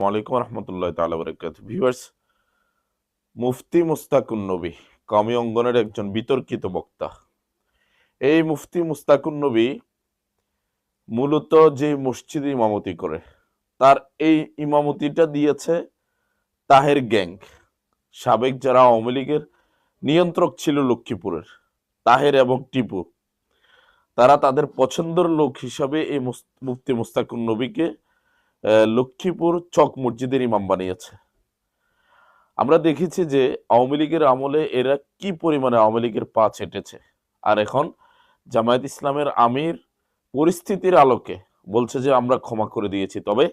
ওয়ালাইকুম রহমতুল্লাহ তালা ভিউয়ার্স, মুফতি মুস্তাকুন নবী অঙ্গনের একজন বিতর্কিত বক্তা। এই মুফতি মুস্তাকুন মূলত যে মসজিদে ইমামতি করে, তার এই ইমামতিটা দিয়েছে তাহের গ্যাং। সাবেক যারা আওয়ামী লীগের নিয়ন্ত্রক ছিল লক্ষ্মীপুরের, তাহের এবং টিপু। তারা তাদের পছন্দের লোক হিসাবে এই মুফতি মুস্তাকুন নবীকে লক্ষ্মীপুর চক মসজিদের ইমাম বানিয়েছে। আমরা দেখেছি যে আওয়ামী লীগের আমলে এরা কি পরিমাণে আওয়ামী লীগের পা ছেটেছে। আর এখন জামায়াত ইসলামের আমির পরিস্থিতির আলোকে বলছে যে আমরা ক্ষমা করে দিয়েছি। তবে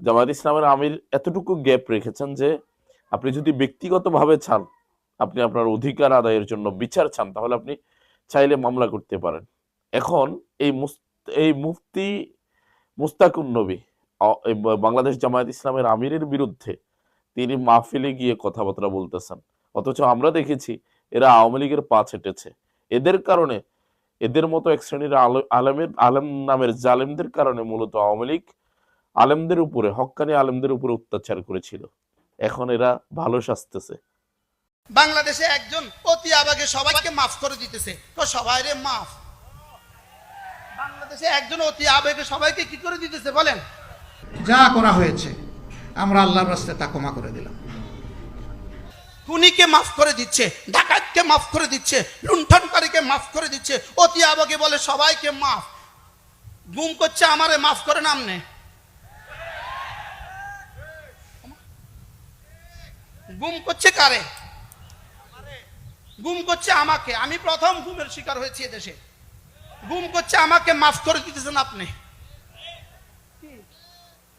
জামায়াত ইসলামের আমির এতটুকু গ্যাপ রেখেছেন যে আপনি যদি ব্যক্তিগতভাবে চান, আপনি আপনার অধিকার আদায়ের জন্য বিচার চান, তাহলে আপনি চাইলে মামলা করতে পারেন। এখন এই এই মুফতি মুস্তাকুন নবী বাংলাদেশ জামায়াত ইসলামের আমিরের বিরুদ্ধে তিনি মাহফিলে গিয়ে কথাবার্তা বলতেছেন। অথচ আমরা দেখেছি এরা আওয়ামী লীগের পা ছেটেছে। এদের কারণে, এদের মতো এক শ্রেণির আল- আলেমের, আলেম নামের জালেমদের কারণে মূলত আওয়ামী লীগ আলেমদের উপরে, হক্কানি আলেমদের উপরে অত্যাচার করেছিল। এখন এরা ভালো সাজতেছে বাংলাদেশে একজন অতি আবেগে সবাইকে মাফ করে দিতেছে। তো সবাই রে মাফ। বাংলাদেশে একজন অতি আবেগে সবাইকে কি করে দিতেছে বলেন? যা করা হয়েছে, আমরা আল্লাহর রাস্তায় তা ক্ষমা করে দিলাম। খুনিকে মাফ করে দিচ্ছে, ডাকাতকে মাফ করে দিচ্ছে, লুণ্ঠনকারীকে মাফ করে দিচ্ছে অতি আবেগে বলে সবাইকে মাফ। গুম করছে আমারে, মাফ করে নামনে গুম করছে কারে? গুম করছে আমাকে। আমি প্রথম গুমের শিকার হয়েছি এদেশে গুম করছে আমাকে, মাফ করে দিতেছেন আপনি।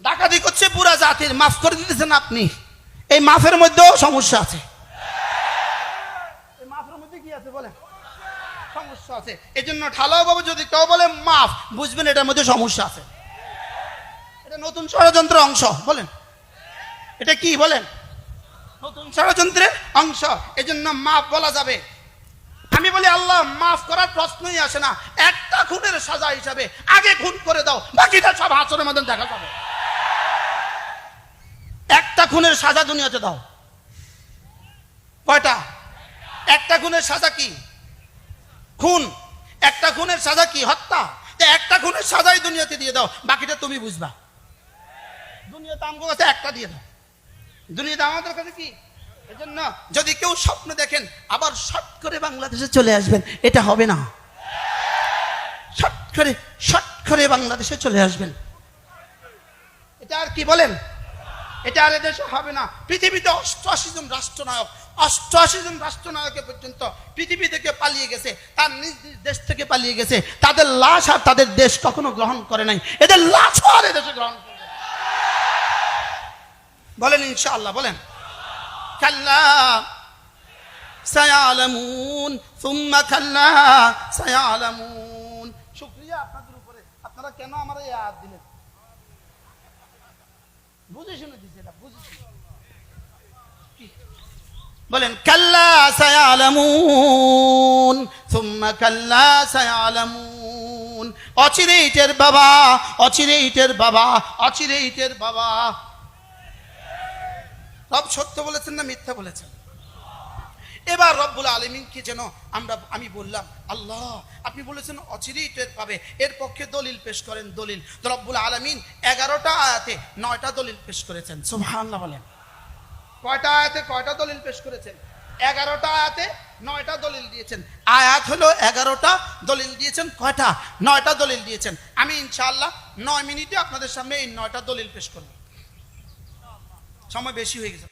ডাকাতি করছে পুরা জাতির, মাফ করে দিতেছেন আপনি। এই মাফের মধ্যেও সমস্যা আছে। মধ্যে কি আছে সমস্যা আছে। এই জন্য যদি কেউ বলে মাফ, বুঝবেন এটার মধ্যে সমস্যা আছে। এটা নতুন অংশ, বলেন। এটা কি, বলেন? নতুন ষড়যন্ত্রের অংশ এই জন্য মাফ বলা যাবে। আমি বলি, আল্লাহ, মাফ করার প্রশ্নই আসে না। একটা খুনের সাজা হিসাবে আগে খুন করে দাও, বাকিটা সব হাসরের মধ্যে দেখা যাবে। খুনের সাজা দুনিয়াতে দাও। কয়টা? একটা খুনের সাজা কি? খুন। একটা খুনের সাজা কি? হত্যা। একটা খুনের সাজাই দুনিয়াতে দিয়ে দাও, বাকিটা তুমি বুঝবা। দুনিয়াতে আমগো কাছে একটা দিয়ে দাও। দুনিয়াতে আমাদের কাছে কি? এজন্য যদি কেউ স্বপ্ন দেখেন, আবার শট করে বাংলাদেশে চলে আসবেন, এটা হবে না। শট করে শট করে বাংলাদেশে চলে আসবেন। এটা আর কি বলেন? এটা আর এদেশে হবে না। পৃথিবীতে অষ্টআশি জন রাষ্ট্রনায়ক, অষ্টআশি জন রাষ্ট্রনায়কের পর্যন্ত পৃথিবী থেকে পালিয়ে গেছে, তার নিজ নিজ দেশ থেকে পালিয়ে গেছে। তাদের লাশ আর তাদের দেশ কখনো গ্রহণ করে নাই। এদের লাশ আর এদেশে গ্রহণ বলেন ইনশাআল্লাহ, বলেন। কাল্লা সায়ালামুন, সুম্মা কাল্লা সায়ালামুন। শুকরিয়া আপনাদের উপরে। আপনারা কেন আমার এই আয়াত দিলেন? বুঝে বলেন, কাল্লা সায়ালামুন, সুম্মা কাল্লা সায়ালামুন। অচিরে ইটের বাবা অচিরে ইটের বাবা অচিরে ইটের বাবা। সব সত্য বলেছেন না মিথ্যা বলেছেন? এবার রব্বুল আলমিনকে যেন আমরা, আমি বললাম, আল্লাহ, আপনি বলেছেন অচিরেই টের পাবে। এর পক্ষে দলিল পেশ করেন, দলিল। রব্বুল আলমিন এগারোটা আয়াতে নয়টা দলিল পেশ করেছেন। সুবহানাল্লাহ বলেন। কয়টা আয়াতে কয়টা দলিল পেশ করেছেন? এগারোটা আয়াতে নয়টা দলিল দিয়েছেন। আয়াত হলো এগারোটা দলিল দিয়েছেন, কয়টা? নয়টা দলিল দিয়েছেন। আমি ইনশাআল্লাহ নয় মিনিটে আপনাদের সামনে এই নয়টা দলিল পেশ করব। সময় বেশি হয়ে গেছে।